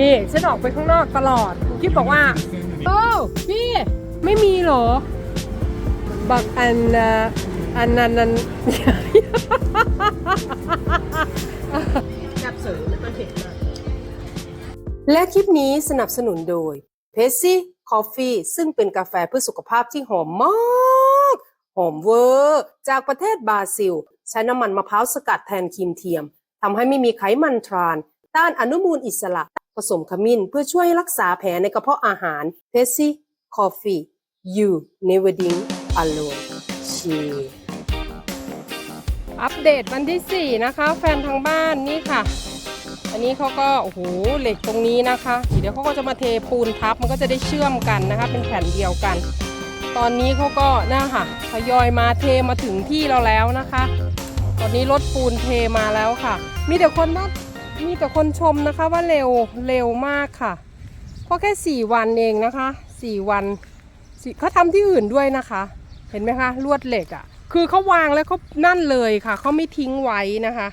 นี่ฉันออกไปข้างนอกตลอดคิดบอกว่าโอ้พี่ไม่มีเหรอ บักอันอันนั้นนันจับเสยมันเผ็ดมากและคลิปนี้สนับสนุนโดยเพสซี่คอฟฟี่ซึ่งเป็นกาแฟเพื่อสุขภาพที่หอมมาก หอมเวอร์ จากประเทศบราซิล ใช้น้ำมันมะพร้าวสกัดแทนครีมเทียมทำให้ไม่มีไขมันทราน ต้านอนุมูลอิสระ สมขมิ้น เพื่อช่วยรักษาแผลในกระเพาะอาหารเพสซี่คอฟฟี่ you never drink alone cheers อัปเดตวันที่ 4 นะคะ แฟนทางบ้านนี่ค่ะ อันนี้เขาก็ โอ้โห เหล็กตรงนี้นะคะ เดี๋ยวเขาก็จะมาเทปูนทับ มันก็จะได้เชื่อมกันนะคะ เป็นแผ่นเดียวกัน ตอนนี้เขาก็น่าค่ะทยอยมาเทมาถึงที่เราแล้วนะคะ ตอนนี้รถปูนเทมาแล้วค่ะ มีแต่คนว่า มีแต่คนชมนะคะว่าเร็วเร็วมากค่ะ เพราะแค่4วันเองนะคะ4วันเขาทำที่อื่นด้วยนะคะ เห็นไหมคะลวดเหล็กอะ่ะ คือเขาวางแล้วเขานั่นเลยค่ะเขาไม่ทิ้งไว้นะคะ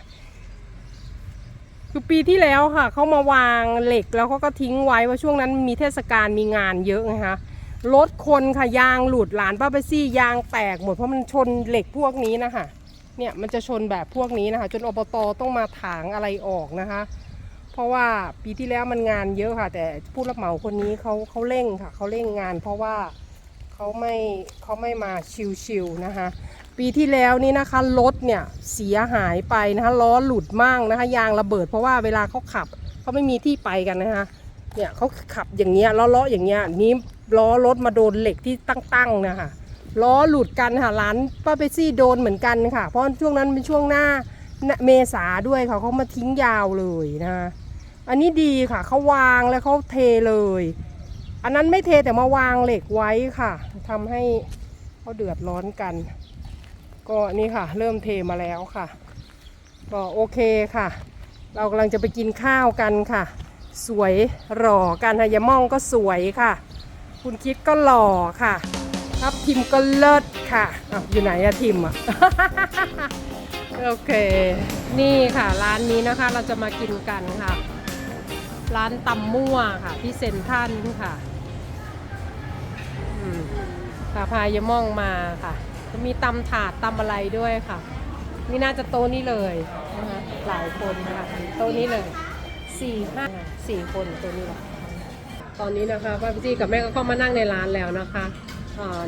คือปีที่แล้วค่ะเขามาวางเหล็กแล้วเขาก็ทิ้งไว้ว่าช่วงนั้นมีเทศกาลมีงานเยอะไงคะรถคนค่ะยางหลุดหลานป้าไปซี่ยางแตกหมดเพราะมันชนเหล็กพวกนี้นะคะ เนี่ยมันจะชนแบบพวกนี้นะคะ จนอบตต้องมาถางอะไรออกนะคะ เพราะว่าปีที่แล้วมันงานเยอะค่ะ แต่ผู้รับเหมาคนนี้เขาเขาเร่งค่ะเขาเร่งงาน เพราะว่าเขาไม่เขาไม่มาชิวๆนะคะ ปีที่แล้วนี่นะคะรถเนี่ยเสียหายไปนะคะล้อหลุดมั่งนะคะ ยางระเบิด เพราะว่าเวลาเขาขับเขาไม่มีที่ไปกันนะคะเนี่ยเขาขับอย่างเงี้ยล้อๆอย่างเงี้ยนี้ล้อรถมาโดนเหล็กที่ตั้งๆนะคะ ล้อหลุดกันค่ะร้านป้าเปซี่โดนเหมือนกันค่ะ เพราะช่วงนั้นเป็นช่วงหน้าเมษาด้วยค่ะเขามาทิ้งยาวเลยนะคะอันนี้ดีค่ะเขาวางแล้วเขาเทเลย อันนั้นไม่เทแต่มาวางเหล็กไว้ค่ะทำให้เขาเดือดร้อนกัน ก็นี่ค่ะ เริ่มเทมาแล้วค่ะ ก็โอเคค่ะ เรากำลังจะไปกินข้าวกันค่ะ สวยหล่อกันฮะยาม่องก็สวยค่ะ คุณคิดก็หล่อค่ะ ครับทิมก็เลิศค่ะอะอยู่ไหนอะทิมอะโอเค นี่ค่ะร้านนี้นะคะเราจะมากินกันค่ะ ร้านตำมั่วค่ะ ที่เซ็นทรัลค่ะอืมพาพายมองมาค่ะจะมีตำถาดตำอะไรด้วยค่ะ นี่น่าจะโต๊ะนี้เลยนะคะหลายคนค่ะโต๊ะนี้เลยสี่ห้าสี่คนโต๊ะนี้แหละตอนนี้นะคะป้าพี่กับแม่ก็เข้ามานั่งในร้านแล้วนะคะ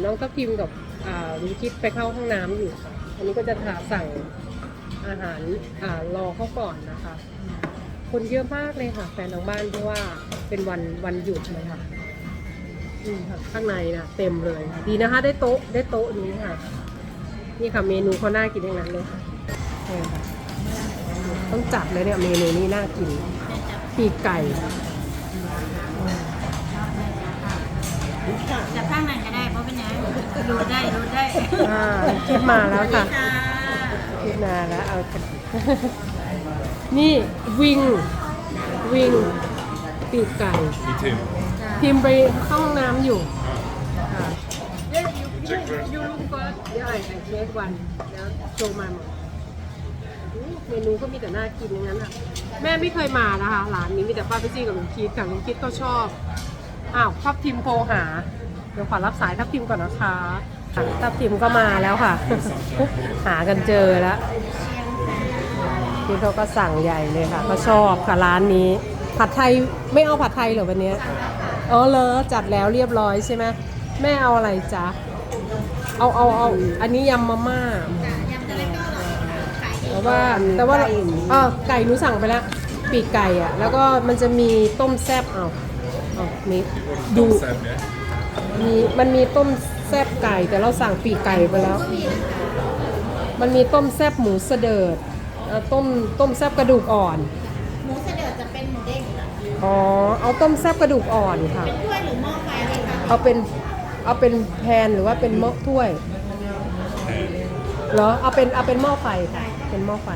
น้องทัพทิมกับอ่าลุงคิดไปเข้าห้องน้ำอยู่ค่ะ อันนี้ก็จะสั่งอาหารอ่ารอเขาก่อนนะคะ คนเยอะมากเลยค่ะ แฟนทางบ้านเพราะว่าเป็นวันวันหยุดเลยค่ะอืมค่ะ ข้างในนะเต็มเลยค่ะดีนะคะ ได้โต๊ะได้โต๊ะนี้ค่ะ นี่ค่ะเมนูเขาน่ากินทั้งนั้นเลยค่ะต้องจัดเลยเนี่ยเมนูนี้น่ากินปีกไก่ จับข้างนั้นก็ได้เพราะเป็นยังดูได้ดูได้อ่าคิดมาแล้วค่ะค่ะคิดมาแล้วเอากันนี่วิงวิงปีกไก่ Me too. พิมพ์ไปเข้าห้องน้ำอยู่ค่ะ Check first. ยูลูกเฟิร์สเดี๋ยวไอ้ไอ้เค้กวันแล้วโจมาหมดอู้เมนูก็มีแต่น่ากินอย่างนั้นอะแม่ไม่เคยมานะคะร้านนี้มีแต่ป้าพี่จี้กับลุงคิดค่ะลุงคิดก็ชอบ อ้าวทับทิมโทรหา เดี๋ยวขอรับสายทับทิมก่อนนะคะทับทิมก็มาแล้วค่ะ หากันเจอแล้วที่เขาก็สั่งใหญ่เลยค่ะก็ชอบค่ะร้านนี้ ผัดไทยไม่เอาผัดไทยเหรอวันเนี้ยอ๋อเลยจัดแล้วเรียบร้อยใช่ไหมแม่เอาอะไรจ๊ะเอาเอาเอาอันนี้ยำมาม่ายำทะเลก็อร่อยขายดีแต่ว่าแต่ว่าเออไก่หนูสั่งไปแล้วปีกไก่อะ แล้วก็มันจะมีต้มแซบเอา เอามีดู Sam, yeah? มีมันมีต้มแซบไก่ แต่เราสั่งปีกไก่ไปแล้ว มันมีต้มแซบหมูเสดิร์ดเอ่อต้มต้มแซบกระดูกอ่อน หมูเสด็จจะเป็นหมูเด้งอ๋อ เอาต้มแซบกระดูกอ่อนค่ะ เป็นถ้วยหรือหม้อไฟเลยค่ะเอาเป็นเอาเป็นแพนหรือว่าเป็นหม้อถ้วย เหรอ เอาเป็นเอาเป็นหม้อไฟค่ะ เป็นหม้อไฟ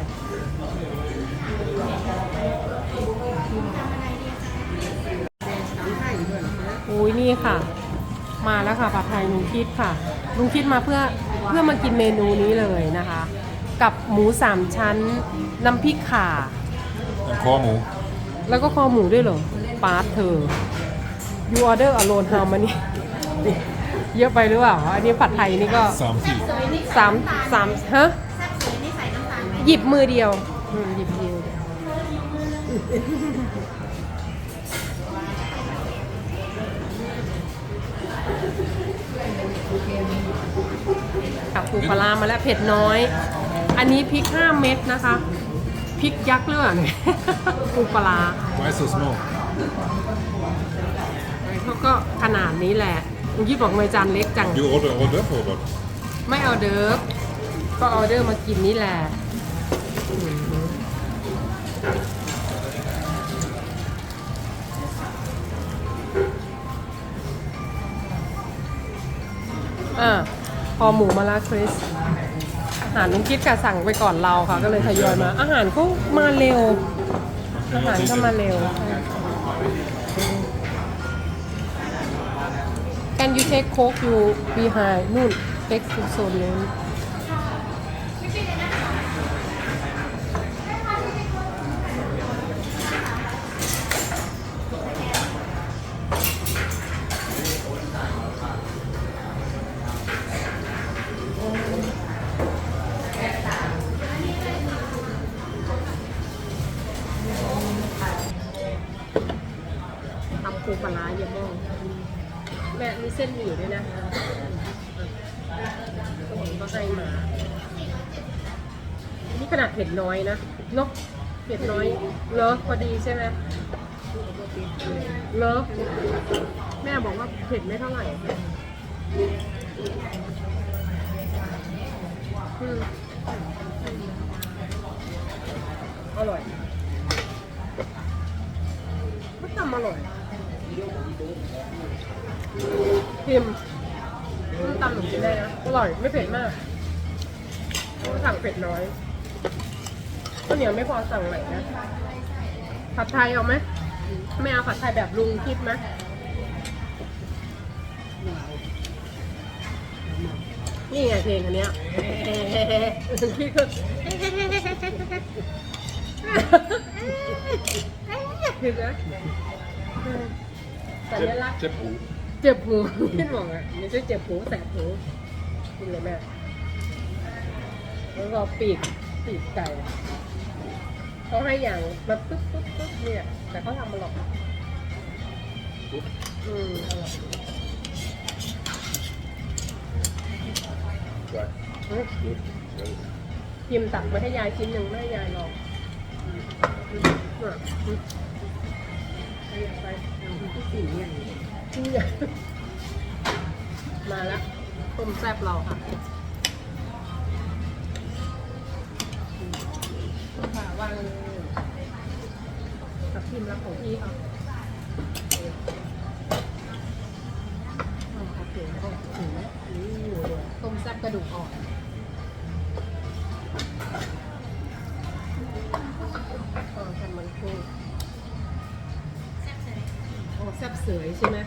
อุ้ยนี่ค่ะ มาแล้วค่ะผัดไทยลุงคิดค่ะลุงคิดมาเพื่อเพื่อมากินเมนูนี้เลยนะคะ กับหมูสามชั้นน้ำพริกข่า And Cornwall. แล้วก็คอหมูด้วยเหรอคปาร์ตเธอ you order alone how many เยอะไปหรือเปล่าอันนี้ผัดไทยนี่ก็สามที่สวยนี่สามสามฮะแซ่บสวยนี่ใส่น้ำตาลไหมหยิบมือเดียวอืมหยิบมือเดียว ปูปลาร้ามาแล้วเผ็ดน้อย อันนี้พริก 5 เม็ดนะคะ พริกยักษ์เลือด ปูปลาร้า Why so small เขาก็ขนาดนี้แหละเมื่อกี้บอกทำไมจานเล็กจัง You order order for what ไม่เอาเดิร์ฟก็ออเดอร์มากินนี่แหละอืมอะ พอหมูมาแล้วคริสอาหารน้องคิดค่ะสั่งไปก่อนเราค่ะ ก็เลยทยอยมา อาหารเขามาเร็ว อาหารก็มาเร็ว Can you take coke you behind นู่น take food zone นู้ เส้นหมี่ด้วยนะก็ให้มานี่ขนาดเผ็ดน้อยนะเนาะเผ็ดน้อยเลิฟพอดีใช่ไหมเลิฟแม่บอกว่าเผ็ดไม่เท่าไหร่ สั่งเผ็ดน้อยข้าวเหนียวไม่พอสั่งไหนนะ ผัดไทยเอาไหมไม่เอาผัดไทยแบบลุงคิดไหมนี่ไงเพลงอันเนี้ยคิดก็คิดนะสัญลักษณ์เจ็บหู เจ็บหูพี่บอกอะไม่ใช่เจ็บหูแสบหูกินเลยแม่ แล้วก็ปีกปีกไก่เขาให้อย่างแบบปึ๊บปึ๊บปึ๊บเนี่ย แต่เขาทำมาหรอกอืมอร่อย Right อืม Good Very พิมตักมาให้ยายชิ้นหนึ่งไม่ให้ยายลองอืมอืมอืมให้ยายไปที่สี่เนี่ยนี่ไงมาแล้วต้มแซ่บเราค่ะ วางกับพิมพ์รับของพี่เขาอ๋อโอเคโอเคนี่ต้มแซ่บกระดูกอ่อนอ๋อทำมันคู่โอ้แซ่บเสยใช่ไหม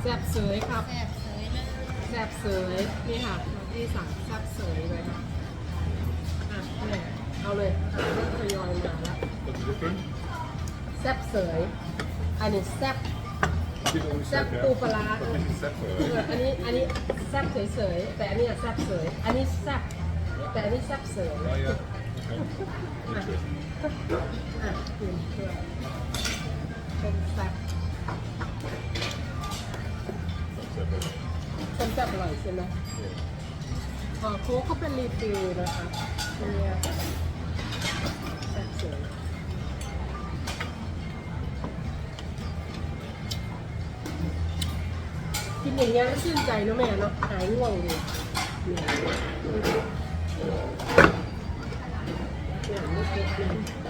แซ่บเสยครับ แซ่บสวยเลยแซ่บเสยนี่ค่ะที่สั่งแซ่บเสยเลยค่ะอะเนี่ยเอาเลย ยอยมาแล้วแซ่บเสย อันนี้แซ่บแซ่บปูปลาร้า But this is set เอออันนี้อันนี้แซ่บเฉยๆแต่อันนี้แซ่บเสย อันนี้แซ่บแต่อันนี้แซ่บเสยอะกินเพื่อต้มแซ่บ Separate. ต้มแซ่บอร่อยใช่ไหมอ๋อโค้กเขาเป็นรีฟิลนะคะเนี่ย แซ่บเสยกินอย่างเงี้ยก็ชื่นใจเนอะแม่เนาะหายง่วงเลยเนี่ยเนี่ยไม่เผ็ดเลย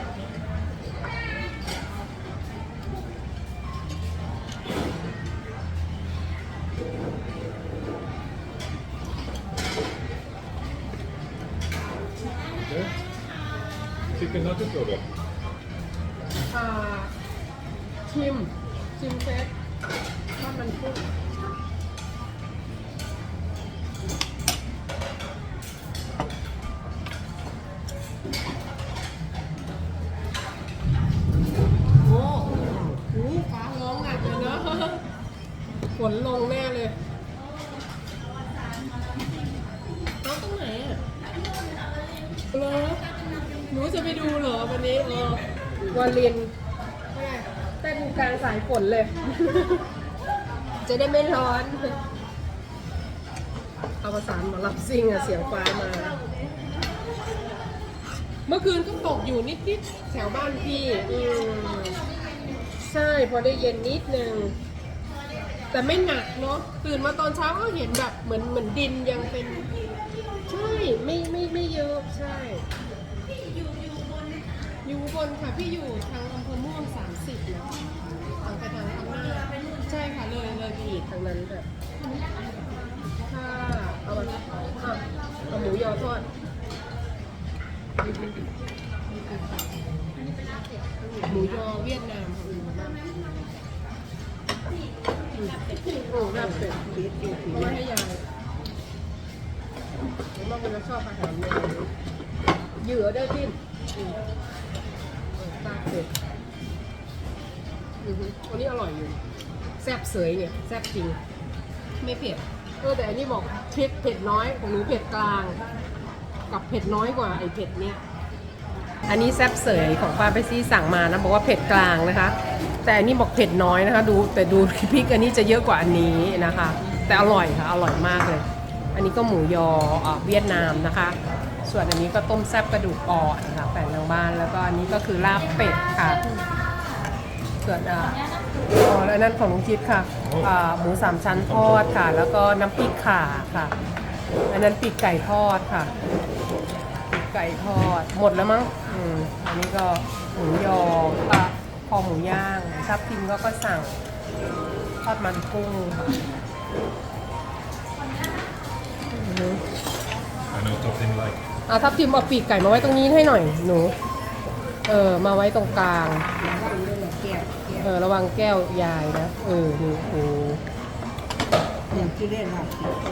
อยู่นิดๆแถวบ้านพี่อืมใช่พอได้เย็นนิดนึงแต่ไม่หนักเนาะตื่นมาตอนเช้าก็เห็นแบบเหมือนเหมือนดินยังเป็น ใช่ไม่ไม่ไม่เยอะใช่อยู่บนค่ะพี่อยู่ทางอำเภอม่วงสามสิบนะทางไปทางข้างหน้าใช่ค่ะเลยเลยไปอีกทางนั้นแบบถ้าเอามาอะเอาหมูยอทอด หมูยอเวียดนามค่ะโอ้แบบเป็ดเอาไว้ให้ยายผมว่าคนชอบอาหารเลยเหยื่อได้ที่อืมตาเผ็ดอือฮึอันนี้อร่อยอยู่ แซ่บเสยเนี่ย แซ่บจริง ไม่เผ็ดเออแต่อันนี้บอกเผ็ดเผ็ดน้อยของหนูเผ็ดกลาง กับเผ็ดน้อยกว่าไอ้เผ็ดเนี้ย อันนี้แซบเสยของป้าไปซี่สั่งมานะบอกว่าเผ็ดกลางนะคะ แต่อันนี้บอกเผ็ดน้อยนะคะ ดูแต่ดูพริกอันนี้จะเยอะกว่าอันนี้นะคะ แต่อร่อยค่ะอร่อยมากเลย อันนี้ก็หมูยอเอ่อเวียดนามนะคะ ส่วนอันนี้ก็ต้มแซบกระดูกอ่อนค่ะแฝงทางบ้านแล้วก็อันนี้ก็คือลาบเป็ดค่ะ ส่วนอ่าอ๋อแล้วนั่นของลุงจิตค่ะอ่าหมูสามชั้นทอดค่ะ แล้วก็น้ำพริกข่าค่ะ อันนั้นปีกไก่ทอดค่ะปีกไก่ทอดหมดแล้วมั้ง อืมอันนี้ก็หมูยออะคอหมูย่างทับทิมก็ก็สั่งทอดมันกุ้งค่ะอือฮึ I know something like อะทับทิมเอาปีกไก่มาไว้ตรงนี้ให้หน่อยหนู เออมาไว้ตรงกลางเออระวังแก้วยายนะ เออนี่โอ้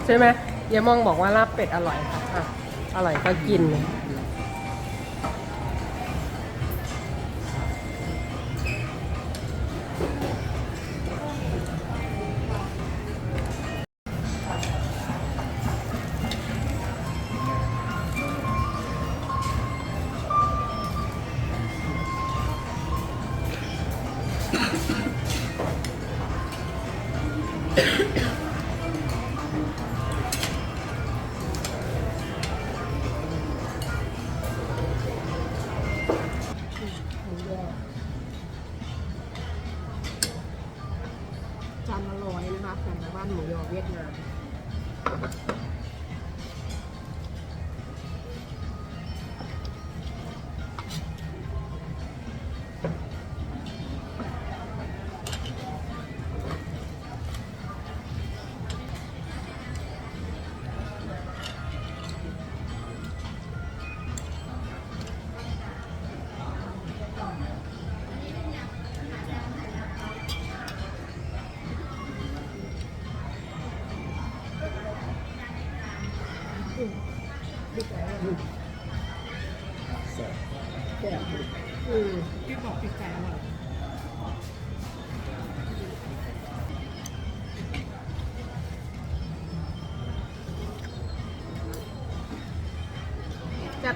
ใช่ไหมยายมองบอกว่าลาบเป็ดอร่อยค่ะอะอร่อยก็กิน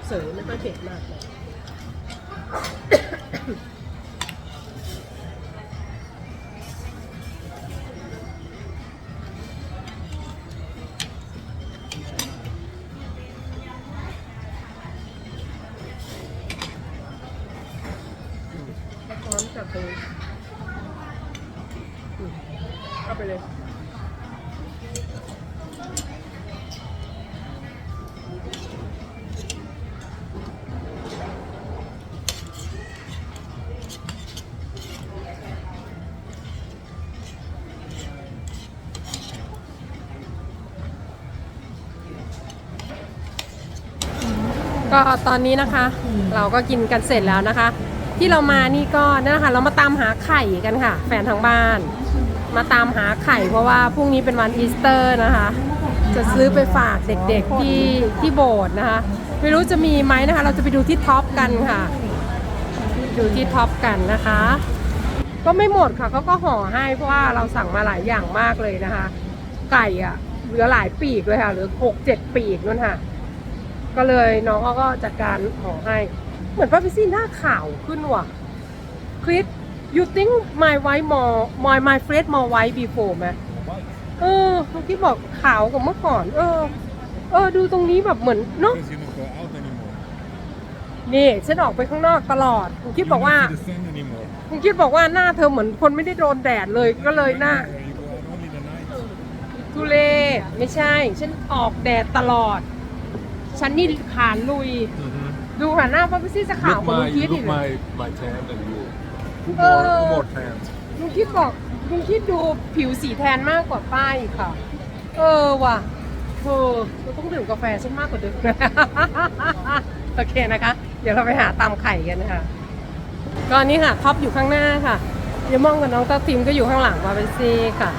เสยไม่ค่อยเผ็ดมากเลยพร้อมจับเลยอืมเอาไปเลย ก็ตอนนี้นะคะ เราก็กินกันเสร็จแล้วนะคะ ที่เรามานี่ก็นั่นนะคะเรามาตามหาไข่กันค่ะ แฟนทางบ้าน มาตามหาไข่เพราะว่าพรุ่งนี้เป็นวันอีสเตอร์นะคะ จะซื้อไปฝากเด็กๆที่ที่โบสถ์นะคะ ไม่รู้จะมีไหมนะคะ เราจะไปดูที่ท็อปกันค่ะ ดูที่ท็อปกันนะคะ ก็ไม่หมดค่ะเขาก็ห่อให้เพราะว่าเราสั่งมาหลายอย่างมากเลยนะคะ ไก่อะเหลือหลายปีกเลยค่ะเหลือหกเจ็ดปีกนั่นค่ะ ก็เลยน้องเขาก็จัดการห่อให้ เหมือนป้าพิซี่หน้าขาวขึ้นว่ะคริส you think my white more my my face more white before ไหมเออเมื่อกี้บอกขาวกว่าเมื่อก่อน เออ เออ ดูตรงนี้แบบเหมือนเนาะ Because you don't go out anymore. นี่ฉันออกไปข้างนอกตลอดคุณคิด You บอก don't ว่า see the sun anymore. คุณคิดบอกว่าหน้าเธอเหมือนคนไม่ได้โดนแดดเลยก็เลยหน้า You go out only the night. ทุเลไม่ใช่ ฉันออกแดดตลอด ฉันนี่ขานลุยดูค่ะหน้าป้าพิซี่จะขาว Look กว่า my, ลุงคิด look อีกเลย my, my tan and you. Who Uh, more, who more tan? ลุงคิดบอกลุงคิดดูผิวสีแทนมากกว่าป้าอีกค่ะ เออว่ะเออเราต้องดื่มกาแฟฉันมากกว่าเดิม โอเคนะคะ เดี๋ยวเราไปหาตำไข่กันนะคะก็อันนี้ค่ะท็อปอยู่ข้างหน้าค่ะเยมองกับน้องตาทิมก็อยู่ข้างหลังมาเป็นซีค่ะ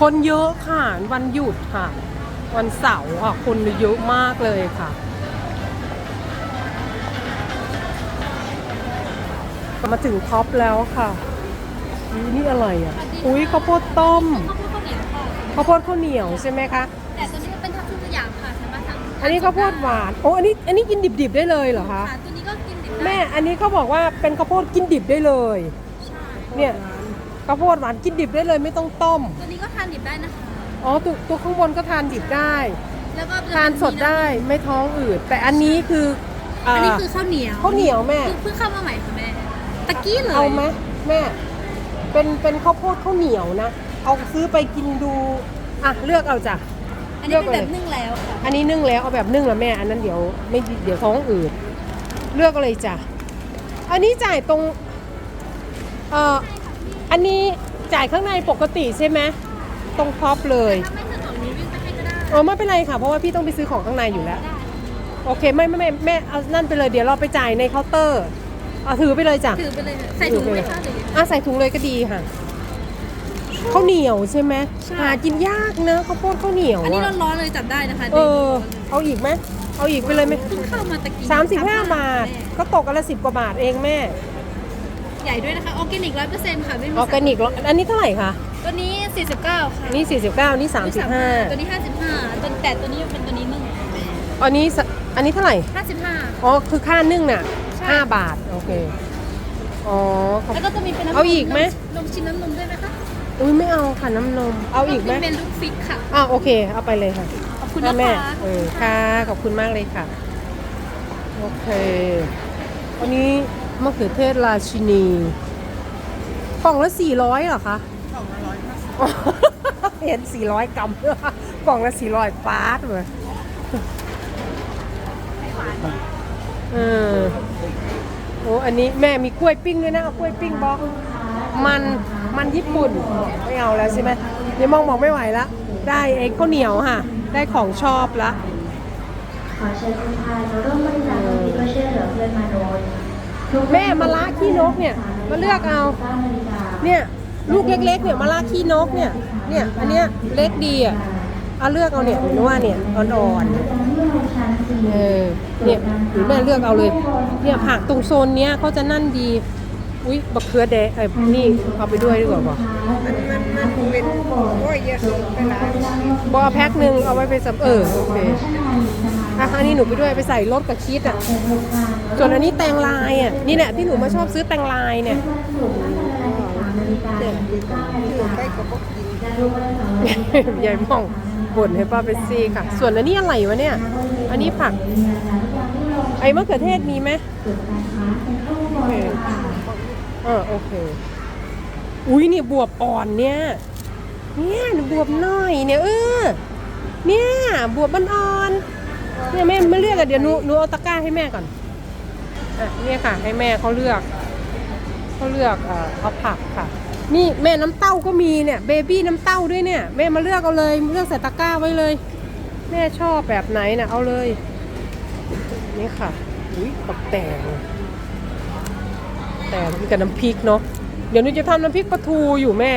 คนเยอะค่ะวันหยุดค่ะ วันเสาร์ค่ะคนเยอะมากเลยค่ะ มาถึงท็อปแล้วค่ะอุ๊ยนี่อะไรอะ อุ้ยข้าวโพดต้มข้าวโพดข้าวเหนียวค่ะข้าวโพดข้าวเหนียวใช่ไหมคะแต่ตัวนี้เป็นทับทิมสยามค่ะสามารถทำอันนี้ข้าวโพดหวานโอ้อันนี้อันนี้กินดิบๆได้เลยเหรอคะค่ะตัวนี้ก็กินดิบได้แม่อันนี้เขาบอกว่าเป็นข้าวโพดกินดิบได้เลยใช่เนี่ยข้าวโพดหวานกินดิบได้เลยไม่ต้องต้ม ตัวนี้ก็ทานดิบได้นะคะ อ๋อตัวตัวข้างบนก็ทานดิบได้ แล้วก็ทานสดได้ไม่ท้องอืด แต่อันนี้คืออ่าอันนี้คือข้าวเหนียวข้าวเหนียวแม่คือเพิ่งเข้ามาใหม่ค่ะแม่ตะกี้เลยเอาไหมแม่ เป็นเป็นข้าวโพดข้าวเหนียวนะเอาซื้อไปกินดูอะเลือกเอาจ้ะอันนี้เป็นแบบนึ่งแล้วค่ะอันนี้นึ่งแล้วเอาแบบนึ่งแล้วแม่ อันนั้นเดี๋ยวไม่เดี๋ยวท้องอืดเลือกเลยจ้ะอันนี้จ่ายตรงเอ่ออันนี้จ่ายข้างในปกติใช่ไหม ตรงท็อปเลยถ้าไม่สะดวกนี้วิ่งไปให้ก็ได้เออไม่เป็นไรค่ะ เพราะว่าพี่ต้องไปซื้อของข้างในอยู่แล้วได้โอเคไม่ไม่ไม่แม่เอานั่นไปเลยเดี๋ยวเราไปจ่ายในเคาน์เตอร์เอาถือไปเลยจ้ะถือไปเลยใส่ถุงไหมคะหรือยังไงอะใส่ถุงเลยก็ดีค่ะข้าวเหนียวใช่ไหมใช่หากินยากนะข้าวโพดข้าวเหนียวอันนี้อะร้อนๆเลยจับได้นะคะเออเอาอีกไหมเอาอีกไปเลยไหมเพิ่งเข้ามาตะกี้สามสิบห้าบาทแม่ก็ตกกันละสิบกว่าบาทเองแม่ ใหญ่ด้วยนะคะออร์แกนิกร้อยเปอร์เซ็นต์ค่ะไม่มีออร์แกนิกเหรออันนี้เท่าไหร่คะ ตัวนี้ 49 ค่ะนี่49 นี่ ตัวนี้ 55ตัวแต่ตัวนี้เป็นตัวนี้นึ่ง35 อันนี้สอันนี้เท่าไหร่ 55 อ๋อ คือค่านึ่งน่ะ ใช่ 5 บาท โอเค อ๋อขอบ แล้วก็จะมีเป็นน้ำนเอาอีกไหม นมชิมน้ำนมด้วยไหมคะอุ้ยไม่เอาค่ะน้ำนม เอาอีกไหมเป็นเมนูฟิกค่ะอ้าวโอเค เอาไปเลยค่ะขอบคุณค่ะนะแม่คะเออค่ะ ขอบคุณมากเลยค่ะ โอเคอันนี้มะเขือเทศราชินีกล่องละ400เหรอคะ กล่องละร้อยห้าสิบเห็น400กรัมกล่องละ400ฟาดเลยเออโอ้อันนี้แม่มีกล้วยปิ้งด้วยนะเอากล้วยปิ้งบอก มันมันญี่ปุ่นไม่เอาแล้วใช่ไหมเดี๋ยมองมองไม่ไหวแล้วได้เองข้าวเหนียวค่ะ ได้ของชอบละขอเชิญคุณพายมาร่วมบริจาคตรงนี้เพื่อช่วยเหลือเพื่อนมนุษย์แม่มะระขี้นกเนี่ย มาเลือกเอา เนี่ย ลูกเล็กๆเนี่ยมะระขี้นกเนี่ย เนี่ยอันเนี้ยเล็กดีอะเอาเลือกเอาเนี่ยหนูว่าเนี่ยอ่อนการที่โรงชั้นจีๆเออเนี่ยหนูแม่เลือกเอาเลย เนี่ยผักตรงโซนเนี้ยเขาจะนั่นดีอุ้ยบักเขือแดงไอ้นี่เอาไปด้วยดีกว่าป่ะมันมันมันเป็นโอ้ยเยอะไปหลายบอแพ็คหนึ่งเอาไว้ไปสับเออโอเคอะอันนี้หนูไปด้วยไปใส่รถกับชีสอะส่วนอันนี้แตงลายอะนี่แหละที่หนูมาชอบซื้อแตงลายเนี่ย นาฬิกาใกล้กับพวกกินยายมองบ่นให้ป้าไปซีค่ะ ส่วนอันนี้อะไรวะเนี่ย อันนี้ผัก ไอ้มะเขือเทศมีไหมโอเคเออโอเค อุ้ยนี่บวบอ่อนเนี่ย เนี่ยบวบน้อยเนี่ยเออ เนี่ยบวบมันอ่อนเนี่ยแม่ไม่เลือกอะเดี๋ยวหนูหนูเอาตะกร้าให้แม่ก่อนอะเนี่ยค่ะ ให้แม่เขาเลือก เขาเลือกเอาผักค่ะ นี่แม่น้ำเต้าก็มีเนี่ยเบบี้น้ำเต้าด้วยเนี่ยแม่มาเลือกเอาเลยเลือกใส่ตะกร้าไว้เลย แม่ชอบแบบไหนนะเอาเลย นี่ค่ะอุ้ยปักแตงแต่มีกับน้ำพริกเนาะเดี๋ยวหนูจะทำน้ำพริกปลาทูอยู่แม่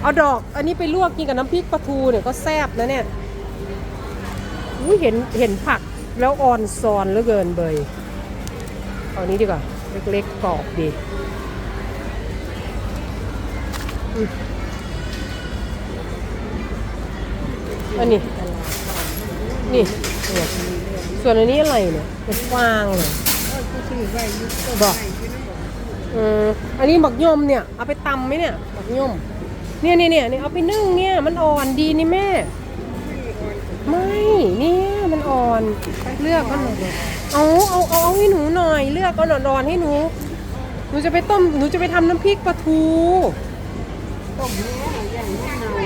เอาดอกอันนี้ไปลวกกินกับน้ำพริกปลาทูเนี่ยก็แซ่บนะเนี่ยอุ้ยเห็นเห็นผักแล้วอ่อนซอนเหลือเกินเบยเอานี้ดีกว่า เล็กๆกรอบดีอันนี้ นี่เนี่ยส่วนอันนี้อะไรเนี่ยเป็นฟางเลยบอกเอออันนี้บักย่อมเนี่ย เอาไปตำไหมเนี่ยบักย่อมเนี่ยเนี่ยเนี่ยเอาไปนึ่งเนี่ย มันอ่อนดีนี่แม่ ไม่ เนี่ย มันอ่อน เลือกก็หน่อย เอาเอาเอาเอาให้หนูหน่อย เลือกก็หนอนอนให้หนู หนูจะไปต้ม หนูจะไปทำน้ำพริกปลาทู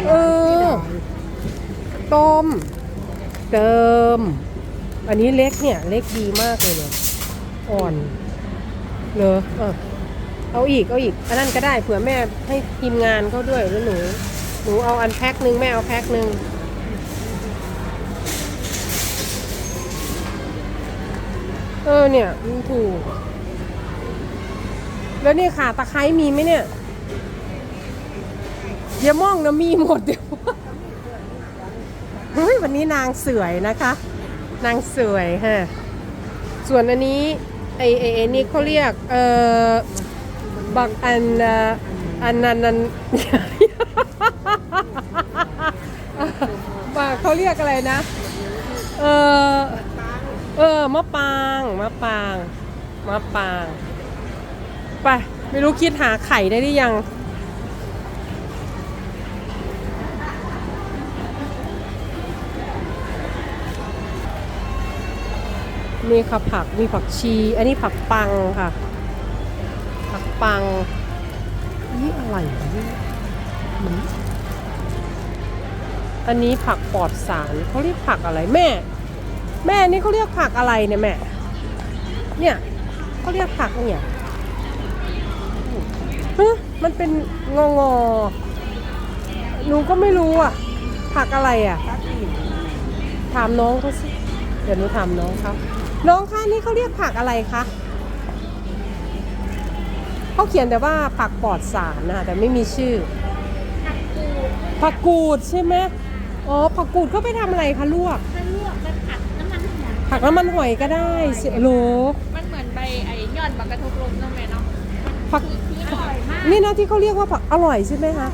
เออ ต้ม เติม อันนี้เล็กเนี่ย เล็กดีมากเลยเนี่ยอ่อนเลอเออเอาอีก เอาอีก อันนั้นก็ได้เผื่อแม่ให้ทีมงานเขาด้วยแล้วหนู หนูเอาอันแพ็คหนึ่งแม่เอาแพ็คหนึ่ง เออเนี่ยมันถูก แล้วนี่ค่ะตะไคร้มีไหมเนี่ยอย่ามองนะมีหมดเดี๋ยวเฮ้ยวันนี้นางสวยนะคะ นางสวยฮะส่วนอันนี้ไอไอไอนี่เขาเรียก เอ่อบักอันอันนันนันบักเขาเรียกอะไรนะ เออ เออมะปางมะปางมะปางไปไม่รู้คิดหาไข่ได้หรือยัง นี่ค่ะผักมีผักชี อันนี้ผักปังค่ะ ผักปังนี่อะไรนี่ยเหมือนอันนี้ผักปลอดสารเขาเรียกผักอะไรแม่ แม่นี่เขาเรียกผักอะไรเนี่ยแม่ เนี่ยเขาเรียกผักเนี่ยฮะมันเป็นงองอๆหนูก็ไม่รู้อะ ผักอะไรอะ ถามน้องเขาสิ เดี๋ยวหนูถามน้องเขาน้องคะนี่เขาเรียกผักอะไรคะเขาเขียนแต่ว่าผักปลอดสารนะคะแต่ไม่มีชื่อ ผักกูดใช่ไหมอ๋อผักกูดเขาไปทำอะไรคะลวก ผักน้ำมันหอยก็ได้เสียโลมันเหมือนใบไอ้ยอดบักกระทบลมนั่นแหละเนาะผักที่อร่อยมากนี่นะที่เขาเรียกว่าผักอร่อยใช่ไหมคะ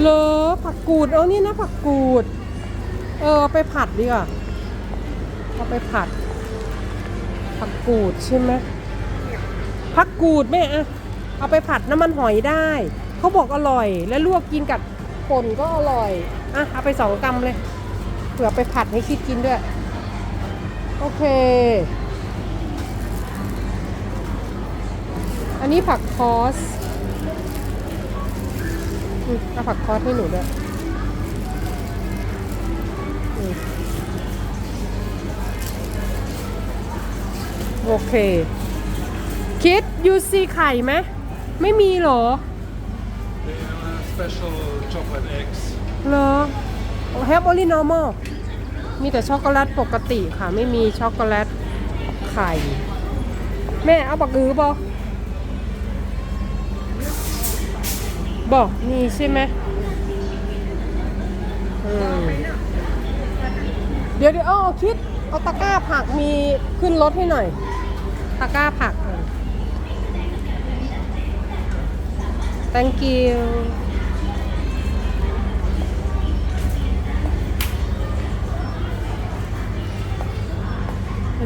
เลอผักกูดเอานี่นะผักกูด เออเอาไปผัดดีกว่าเอาไปผัด ผักกูดใช่ไหมผักกูดแม่อะเอาไปผัดน้ำมันหอยได้ เขาบอกอร่อย และลวกกินกับป่นก็อร่อย อะ เอาไปสองกำเลยเผื่อไปผัดให้คิดกินด้วย โอเค อันนี้ผักคอสอืมเอาผักคอสให้หนูด้วยอืมโอเค คิดยูซีไข่ไหมไม่มีเหรอ They have special chocolate eggs. เหรอ have only normal มีแต่ช็อกโกแลตปกติค่ะ ไม่มีช็อกโกแลตไข่ แม่เอาบักอือบอบอกมีใช่ไหมเดี๋ยวเดี๋ยวเอาเอาคิด เอาตะกร้าผักมีขึ้นรถให้หน่อย ตะกร้าผัก thank you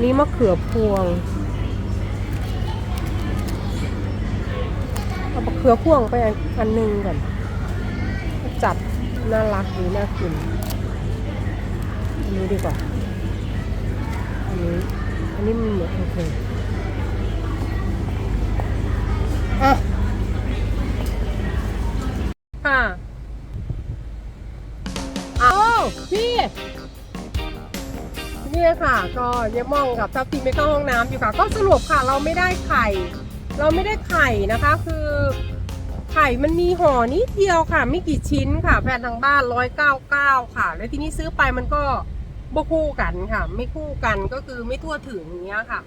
นี้มะเขือพวงเอามะเขือพวงไปอันอันหนึ่งก่อน จัดน่ารักดีน่ากิน อันนี้ดีกว่า อันนี้ อันนี้มันเหมือนโอเคอะค่ะ เนี่ยค่ะ ก็เยมองกับทัพทีมไปเข้าห้องน้ำอยู่ค่ะ ก็สรุปค่ะเราไม่ได้ไข่ เราไม่ได้ไข่นะคะ คือไข่มันมีห่อนิดเดียวค่ะ ไม่กี่ชิ้นค่ะแฟนทางบ้านร้อยเก้าเก้าค่ะ แล้วทีนี้ซื้อไปมันก็บ่คู่กันค่ะ ไม่คู่กันก็คือไม่ทั่วถึงอย่างเงี้ยค่ะ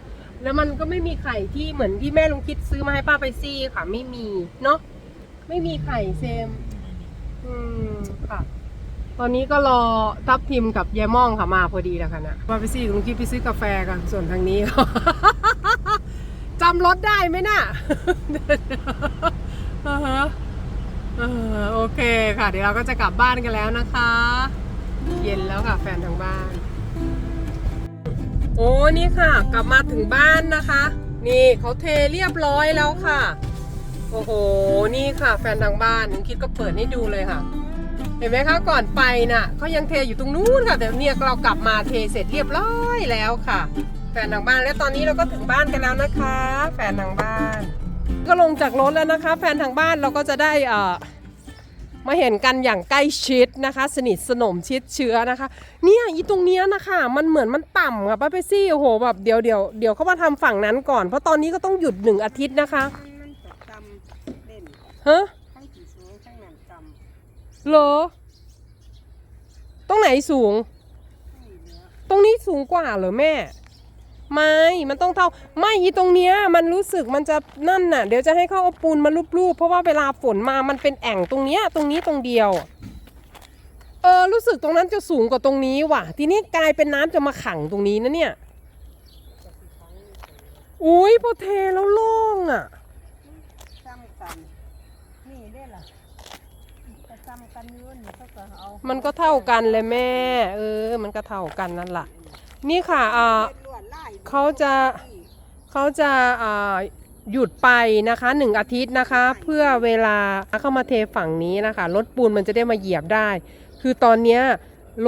แล้วมันก็ไม่มีไข่ที่เหมือนที่แม่ลุงคิดซื้อมาให้ป้าไปซี่ค่ะ ไม่มีเนาะไม่มีไข่เซม อืมค่ะ ตอนนี้ก็รอทับทิมกับยายม่องค่ะมาพอดีแล้วค่ะนะมาไปซี่ลุงคิดไปซื้อกาแฟกันส่วนทางนี้จำรถได้ไหมน่ะเออ่าฮะโอเคค่ะ เดี๋ยวเราก็จะกลับบ้านกันแล้วนะคะ เย็นแล้วค่ะแฟนทางบ้าน โอ้นี่ค่ะ กลับมาถึงบ้านนะคะ นี่เขาเทเรียบร้อยแล้วค่ะ โอ้โห นี่ค่ะ แฟนทางบ้านนึงคิดก็เปิดให้ดูเลยค่ะ เห็นไหมคะก่อนไปน่ะเขายังเทอยู่ตรงนู้นค่ะ แต่เนี่ยเรากลับมาเทเสร็จเรียบร้อยแล้วค่ะแฟนทางบ้านและตอนนี้เราก็ถึงบ้านกันแล้วนะคะ แฟนทางบ้าน ก็ลงจากรถแล้วนะคะ แฟนทางบ้านเราก็จะได้เอ่อมาเห็นกันอย่างใกล้ชิดนะคะ สนิทสนมชิดเชื้อนะคะ เนี่ยอีตรงเนี้ยนะคะมันเหมือนมันต่ำค่ะป้าเปซี่โอ้โหแบบเดี๋ยวเดี๋ยวเดี๋ยวเขามาทำฝั่งนั้นก่อนเพราะตอนนี้ก็ต้องหยุดหนึ่งอาทิตย์นะคะมันจะตำเล่นฮะ ทั้งกี่สูงทั้งนั้นต เหรอ ตรงไหนสูง ตรงนี้สูงกว่าเหรอแม่ ไม่ มันต้องเท่า ไม่อีตรงเนี้ย มันรู้สึกมันจะนั่นน่ะ เดี๋ยวจะให้เขาเอาปูนมาลูบๆ เพราะว่าเวลาฝนมา มันเป็นแอ่งตรงเนี้ย ตรงนี้ตรงเดียว เออ รู้สึกตรงนั้นจะสูงกว่าตรงนี้ว่ะ ทีนี้กลายเป็นน้ำจะมาขังตรงนี้นะเนี่ย อุ้ยพอเทแล้วโล่งอะ ซ้ำกัน นี่ได้ล่ะก็ซ้ำกันอยู่นี่เขา ก็เอามันก็เท่ากันเลยแม่ เออ มันก็เท่ากันนั่นแหละนี่ค่ะอ่าเป็นลวดลายเขาจะเขาจะอ่าหยุดไปนะคะหนึ่งอาทิตย์นะคะ เพื่อเวลาเข้ามาเทฝั่งนี้นะคะรถปูนมันจะได้มาเหยียบได้ คือตอนเนี้ย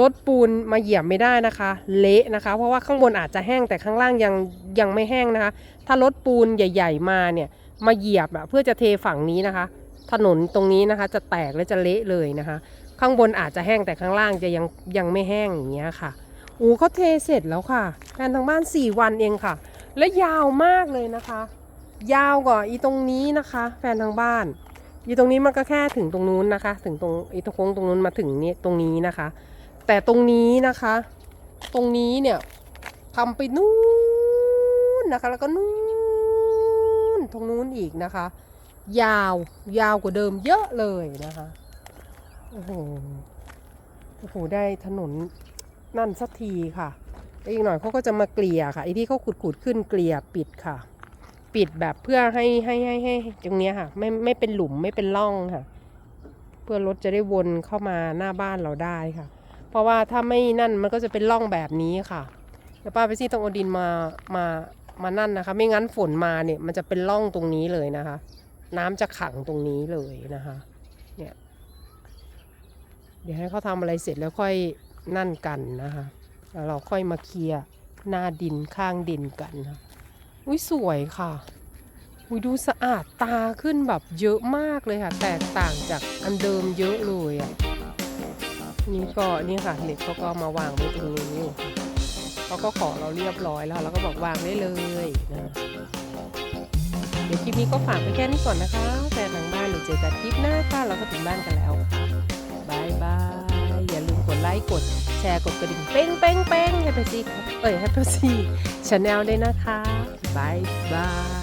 รถปูนมาเหยียบไม่ได้นะคะ เละนะคะ เพราะว่าข้างบนอาจจะแห้งแต่ข้างล่างยังยังไม่แห้งนะคะ ถ้ารถปูนใหญ่ ๆ มาเนี่ยมาเหยียบอะเพื่อจะเทฝั่งนี้นะคะ ถนนตรงนี้นะคะ จะแตกและจะเละเลยนะคะ ข้างบนอาจจะแห้งแต่ข้างล่างจะยังยังไม่แห้งอย่างเงี้ยค่ะอู้เขาเทเสร็จแล้วค่ะแฟนทางบ้าน 4 วันเองค่ะ และยาวมากเลยนะคะ ยาวกว่าอีตรงนี้นะคะ แฟนทางบ้านอีตรงนี้มันก็แค่ถึงตรงนู้นนะคะ ถึงตรงอีตรงโค้งตรงนู้นมาถึงนี่ตรงนี้นะคะ แต่ตรงนี้นะคะ ตรงนี้เนี่ยทำไปนู้นนะคะ แล้วก็นู้นตรงนู้นอีกนะคะ ยาวยาวกว่าเดิมเยอะเลยนะคะ โอ้โห โอ้โห ได้ถนนนั่นสักทีค่ะแล้วอีกหน่อยเขาก็จะมาเกลี่ยค่ะไอ้ที่เขาขุดๆขึ้นเกลี่ยปิดค่ะ ปิดแบบเพื่อให้ให้ให้ให้ตรงนี้ค่ะ ไม่ไม่เป็นหลุมไม่เป็นร่องค่ะ เพื่อรถจะได้วนเข้ามาหน้าบ้านเราได้ค่ะ เพราะว่าถ้าไม่นั่นมันก็จะเป็นร่องแบบนี้ค่ะแล้วป้าไปซี่ต้องเอาดินมามามานั่นนะคะ ไม่งั้นฝนมาเนี่ยมันจะเป็นร่องตรงนี้เลยนะคะ น้ำจะขังตรงนี้เลยนะคะ เดี๋ยวให้เขาทำอะไรเสร็จแล้วค่อยนั่นกันนะคะแล้วเราค่อยมาเคลียร์หน้าดินข้างดินกันนะอุ้ยสวยค่ะอุ้ยดูสะอาดตาขึ้นแบบเยอะมากเลยค่ะ แตกต่างจากอันเดิมเยอะเลยอะนี่ก็นี่ค่ะเหล็กเขาก็มาวางไว้ตรงนี้อยู่ค่ะเขาก็ขอเราเรียบร้อยแล้วเราก็บอกวางได้เลยนะเดี๋ยวคลิปนี้ก็ฝากไปแค่นี้ก่อนนะคะ แต่ทางบ้านเดี๋ยวเจอกันคลิปหน้าค่ะเราก็ถึงบ้านกันแล้วค่ะ บายบาย อย่าลืมกดไลค์กดแชร์กดกระดิ่งเป้งเป้งเป้งให้เพซี่เอ้ยให้เพซี่ชาแนลด้วยนะคะบายบาย